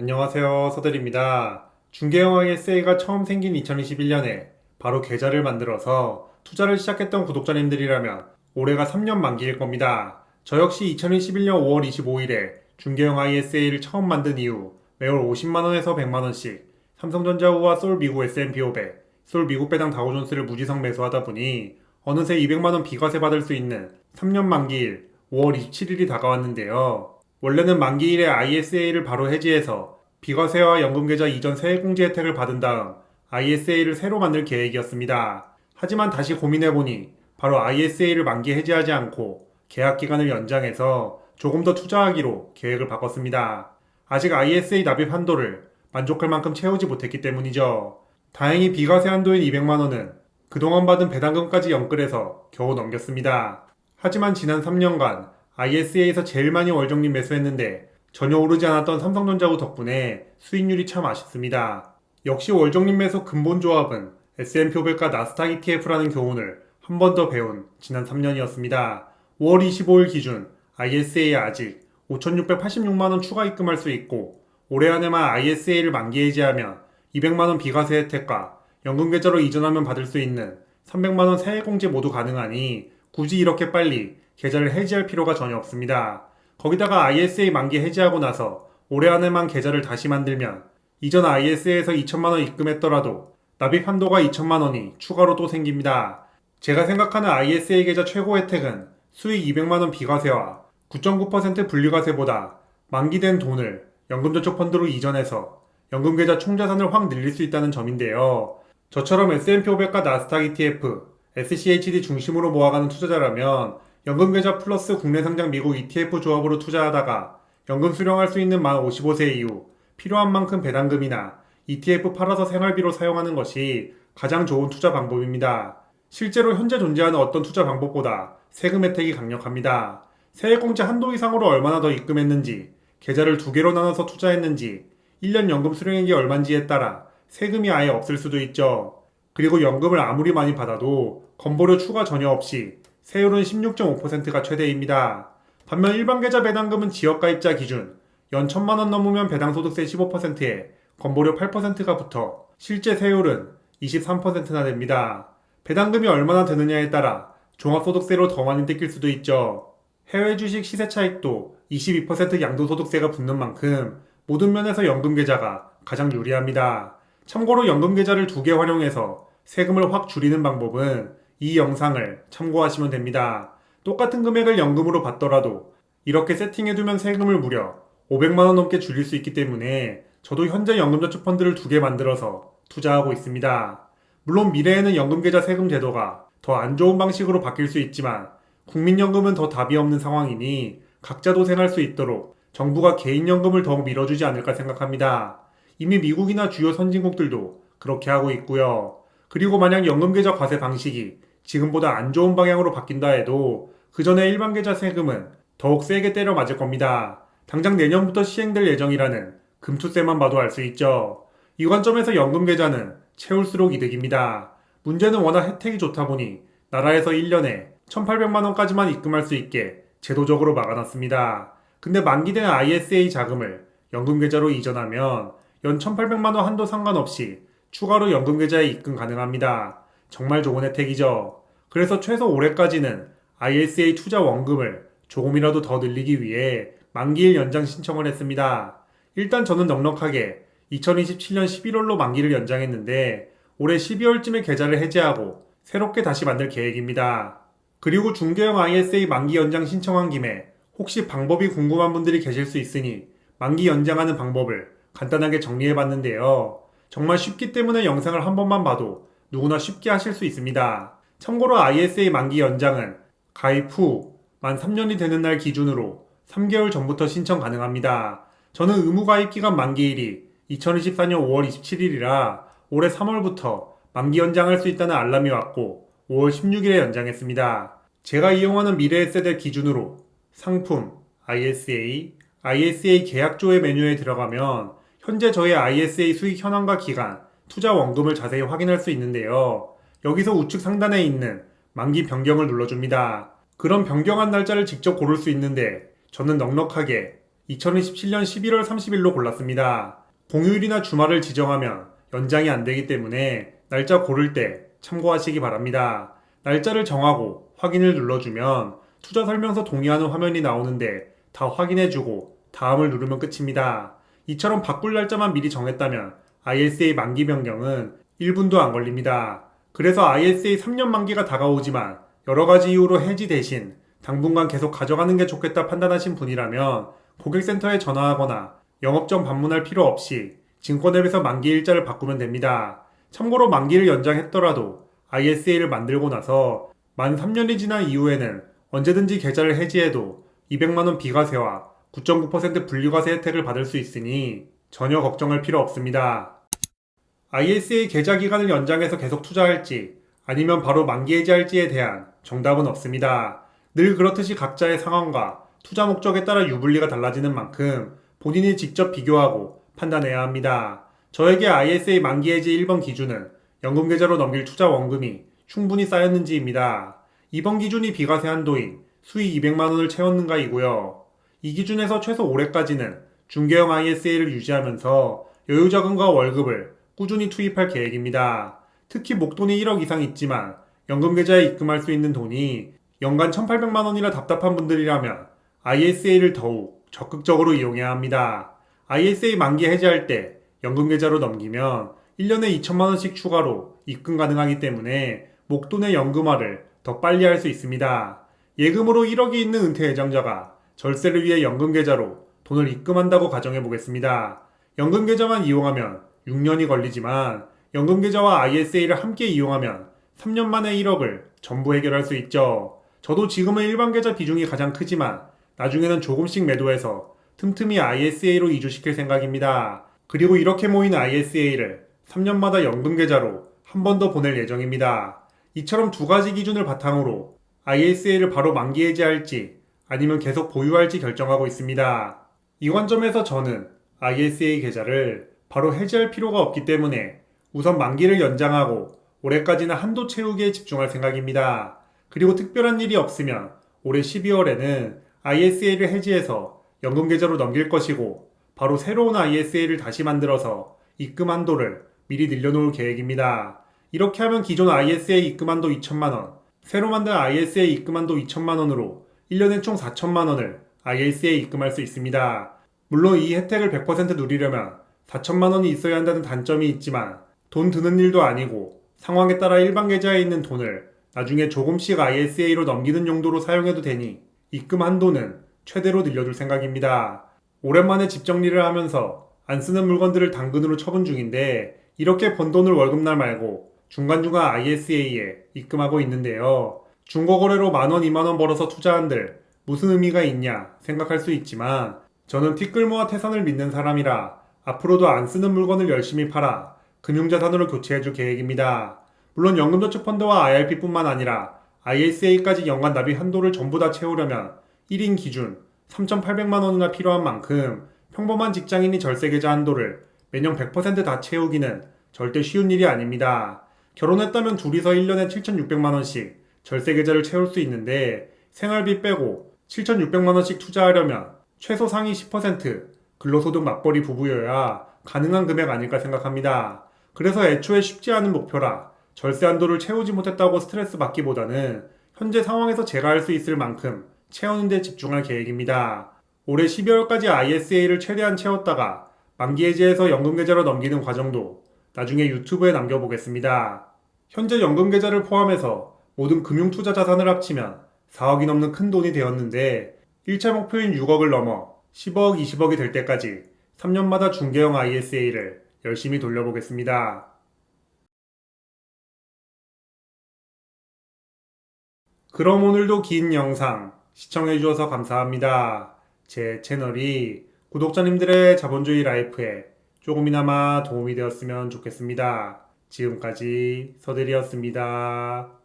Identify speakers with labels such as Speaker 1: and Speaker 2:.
Speaker 1: 안녕하세요. 서들입니다. 중개영화 SA가 처음 생긴 2021년에 바로 계좌를 만들어서 투자를 시작했던 구독자님들이라면 올해가 3년 만기일 겁니다. 저 역시 2021년 5월 25일에 중개영화 SA를 처음 만든 이후 매월 50만원에서 100만원씩 삼성전자우와 솔 미국 S&P 500, 솔 미국 배당 다우존스를 무지성 매수하다 보니 어느새 200만원 비과세 받을 수 있는 3년 만기일 5월 27일이 다가왔는데요. 원래는 만기 일에 ISA를 바로 해지해서 비과세와 연금계좌 이전 세액공제 혜택을 받은 다음 ISA를 새로 만들 계획이었습니다. 하지만 다시 고민해보니 바로 ISA를 만기 해지하지 않고 계약 기간을 연장해서 조금 더 투자하기로 계획을 바꿨습니다. 아직 ISA 납입 한도를 만족할 만큼 채우지 못했기 때문이죠. 다행히 비과세 한도인 200만원은 그동안 받은 배당금까지 연끌해서 겨우 넘겼습니다. 하지만 지난 3년간 ISA에서 제일 많이 월정리 매수했는데 전혀 오르지 않았던 삼성전자우 덕분에 수익률이 참 아쉽습니다. 역시 월정리 매수 근본 조합은 S&P 500과 나스닥 ETF라는 교훈을 한 번 더 배운 지난 3년이었습니다. 5월 25일 기준 ISA에 아직 5,686만원 추가 입금할 수 있고 올해 안에만 ISA를 만기 해지하면 200만원 비과세 혜택과 연금계좌로 이전하면 받을 수 있는 300만원 세액공제 모두 가능하니 굳이 이렇게 빨리 계좌를 해지할 필요가 전혀 없습니다. 거기다가 ISA 만기 해지하고 나서 올해 안에만 계좌를 다시 만들면 이전 ISA에서 2천만원 입금했더라도 납입 한도가 2천만원이 추가로 또 생깁니다. 제가 생각하는 ISA 계좌 최고 혜택은 수익 200만원 비과세와 9.9% 분리과세보다 만기된 돈을 연금저축 펀드로 이전해서 연금계좌 총자산을 확 늘릴 수 있다는 점인데요. 저처럼 S&P 500과 나스닥 ETF, SCHD 중심으로 모아가는 투자자라면 연금 계좌 플러스 국내 상장 미국 ETF 조합으로 투자하다가 연금 수령할 수 있는 만 55세 이후 필요한 만큼 배당금이나 ETF 팔아서 생활비로 사용하는 것이 가장 좋은 투자 방법입니다. 실제로 현재 존재하는 어떤 투자 방법보다 세금 혜택이 강력합니다. 세액공제 한도 이상으로 얼마나 더 입금했는지, 계좌를 두 개로 나눠서 투자했는지, 1년 연금 수령액이 얼마인지에 따라 세금이 아예 없을 수도 있죠. 그리고 연금을 아무리 많이 받아도 건보료 추가 전혀 없이 세율은 16.5%가 최대입니다. 반면 일반 계좌 배당금은 지역가입자 기준 연 1천만 원 넘으면 배당소득세 15%에 건보료 8%가 붙어 실제 세율은 23%나 됩니다. 배당금이 얼마나 되느냐에 따라 종합소득세로 더 많이 뜯길 수도 있죠. 해외 주식 시세 차익도 22% 양도소득세가 붙는 만큼 모든 면에서 연금계좌가 가장 유리합니다. 참고로 연금계좌를 두 개 활용해서 세금을 확 줄이는 방법은 이 영상을 참고하시면 됩니다. 똑같은 금액을 연금으로 받더라도 이렇게 세팅해두면 세금을 무려 500만원 넘게 줄일 수 있기 때문에 저도 현재 연금저축 펀드를 두 개 만들어서 투자하고 있습니다. 물론 미래에는 연금계좌 세금 제도가 더 안 좋은 방식으로 바뀔 수 있지만 국민연금은 더 답이 없는 상황이니 각자 도생할 수 있도록 정부가 개인연금을 더욱 밀어주지 않을까 생각합니다. 이미 미국이나 주요 선진국들도 그렇게 하고 있고요. 그리고 만약 연금계좌 과세 방식이 지금보다 안 좋은 방향으로 바뀐다 해도 그 전에 일반 계좌 세금은 더욱 세게 때려 맞을 겁니다. 당장 내년부터 시행될 예정이라는 금투세만 봐도 알 수 있죠. 이 관점에서 연금 계좌는 채울수록 이득입니다. 문제는 워낙 혜택이 좋다 보니 나라에서 1년에 1,800만 원까지만 입금할 수 있게 제도적으로 막아놨습니다. 근데 만기된 ISA 자금을 연금 계좌로 이전하면 연 1,800만 원 한도 상관없이 추가로 연금 계좌에 입금 가능합니다. 정말 좋은 혜택이죠. 그래서 최소 올해까지는 ISA 투자 원금을 조금이라도 더 늘리기 위해 만기일 연장 신청을 했습니다. 일단 저는 넉넉하게 2027년 11월로 만기를 연장했는데 올해 12월쯤에 계좌를 해지하고 새롭게 다시 만들 계획입니다. 그리고 중개형 ISA 만기 연장 신청한 김에 혹시 방법이 궁금한 분들이 계실 수 있으니 만기 연장하는 방법을 간단하게 정리해 봤는데요. 정말 쉽기 때문에 영상을 한 번만 봐도 누구나 쉽게 하실 수 있습니다. 참고로 ISA 만기 연장은 가입 후 만 3년이 되는 날 기준으로 3개월 전부터 신청 가능합니다. 저는 의무 가입 기간 만기일이 2024년 5월 27일이라 올해 3월부터 만기 연장할 수 있다는 알람이 왔고 5월 16일에 연장했습니다. 제가 이용하는 미래에셋의 기준으로 상품, ISA, ISA 계약조의 메뉴에 들어가면 현재 저의 ISA 수익 현황과 기간, 투자 원금을 자세히 확인할 수 있는데요. 여기서 우측 상단에 있는 만기 변경을 눌러줍니다. 그럼 변경한 날짜를 직접 고를 수 있는데 저는 넉넉하게 2027년 11월 30일로 골랐습니다. 공휴일이나 주말을 지정하면 연장이 안 되기 때문에 날짜 고를 때 참고하시기 바랍니다. 날짜를 정하고 확인을 눌러주면 투자 설명서 동의하는 화면이 나오는데 다 확인해주고 다음을 누르면 끝입니다. 이처럼 바꿀 날짜만 미리 정했다면 ISA 만기 변경은 1분도 안 걸립니다. 그래서 ISA 3년 만기가 다가오지만 여러 가지 이유로 해지 대신 당분간 계속 가져가는 게 좋겠다 판단하신 분이라면 고객센터에 전화하거나 영업점 방문할 필요 없이 증권앱에서 만기 일자를 바꾸면 됩니다. 참고로 만기를 연장했더라도 ISA를 만들고 나서 만 3년이 지난 이후에는 언제든지 계좌를 해지해도 200만원 비과세와 9.9% 분리과세 혜택을 받을 수 있으니 전혀 걱정할 필요 없습니다. ISA 계좌 기간을 연장해서 계속 투자할지 아니면 바로 만기 해지할지에 대한 정답은 없습니다. 늘 그렇듯이 각자의 상황과 투자 목적에 따라 유불리가 달라지는 만큼 본인이 직접 비교하고 판단해야 합니다. 저에게 ISA 만기 해지 1번 기준은 연금 계좌로 넘길 투자 원금이 충분히 쌓였는지입니다. 2번 기준이 비과세 한도인 수익 200만 원을 채웠는가이고요. 이 기준에서 최소 올해까지는 중개형 ISA를 유지하면서 여유 자금과 월급을 꾸준히 투입할 계획입니다. 특히 목돈이 1억 이상 있지만 연금 계좌에 입금할 수 있는 돈이 연간 1,800만 원이라 답답한 분들이라면 ISA를 더욱 적극적으로 이용해야 합니다. ISA 만기 해지할 때 연금 계좌로 넘기면 1년에 2천만 원씩 추가로 입금 가능하기 때문에 목돈의 연금화를 더 빨리 할 수 있습니다. 예금으로 1억이 있는 은퇴 예정자가 절세를 위해 연금 계좌로 돈을 입금한다고 가정해 보겠습니다. 연금 계좌만 이용하면 6년이 걸리지만 연금 계좌와 ISA를 함께 이용하면 3년 만에 1억을 전부 해결할 수 있죠. 저도 지금은 일반 계좌 비중이 가장 크지만 나중에는 조금씩 매도해서 틈틈이 ISA로 이주시킬 생각입니다. 그리고 이렇게 모인 ISA를 3년마다 연금 계좌로 한 번 더 보낼 예정입니다. 이처럼 두 가지 기준을 바탕으로 ISA를 바로 만기 해지할지 아니면 계속 보유할지 결정하고 있습니다. 이 관점에서 저는 ISA 계좌를 바로 해지할 필요가 없기 때문에 우선 만기를 연장하고 올해까지는 한도 채우기에 집중할 생각입니다. 그리고 특별한 일이 없으면 올해 12월에는 ISA를 해지해서 연금 계좌로 넘길 것이고 바로 새로운 ISA를 다시 만들어서 입금 한도를 미리 늘려놓을 계획입니다. 이렇게 하면 기존 ISA 입금 한도 2천만 원, 새로 만든 ISA 입금 한도 2천만 원으로 1년에 총 4천만 원을 ISA에 입금할 수 있습니다. 물론 이 혜택을 100% 누리려면 4천만 원이 있어야 한다는 단점이 있지만 돈 드는 일도 아니고 상황에 따라 일반 계좌에 있는 돈을 나중에 조금씩 ISA로 넘기는 용도로 사용해도 되니 입금 한도는 최대로 늘려줄 생각입니다. 오랜만에 집 정리를 하면서 안 쓰는 물건들을 당근으로 처분 중인데 이렇게 번 돈을 월급날 말고 중간중간 ISA에 입금하고 있는데요. 중고거래로 만원, 이만원 벌어서 투자한들 무슨 의미가 있냐 생각할 수 있지만 저는 티끌모아 태산을 믿는 사람이라 앞으로도 안 쓰는 물건을 열심히 팔아 금융자산으로 교체해줄 계획입니다. 물론 연금저축 펀드와 IRP뿐만 아니라 ISA까지 연간 납입 한도를 전부 다 채우려면 1인 기준 3,800만 원이나 필요한 만큼 평범한 직장인이 절세계좌 한도를 매년 100%다 채우기는 절대 쉬운 일이 아닙니다. 결혼했다면 둘이서 1년에 7,600만 원씩 절세계좌를 채울 수 있는데 생활비 빼고 7,600만 원씩 투자하려면 최소 상위 10% 근로소득 맞벌이 부부여야 가능한 금액 아닐까 생각합니다. 그래서 애초에 쉽지 않은 목표라 절세 한도를 채우지 못했다고 스트레스 받기보다는 현재 상황에서 제가 할 수 있을 만큼 채우는 데 집중할 계획입니다. 올해 12월까지 ISA를 최대한 채웠다가 만기 해지해서 연금 계좌로 넘기는 과정도 나중에 유튜브에 남겨보겠습니다. 현재 연금 계좌를 포함해서 모든 금융 투자 자산을 합치면 4억이 넘는 큰 돈이 되었는데 1차 목표인 6억을 넘어 10억, 20억이 될 때까지 3년마다 중개형 ISA를 열심히 돌려보겠습니다. 그럼 오늘도 긴 영상 시청해주셔서 감사합니다. 제 채널이 구독자님들의 자본주의 라이프에 조금이나마 도움이 되었으면 좋겠습니다. 지금까지 서대리였습니다.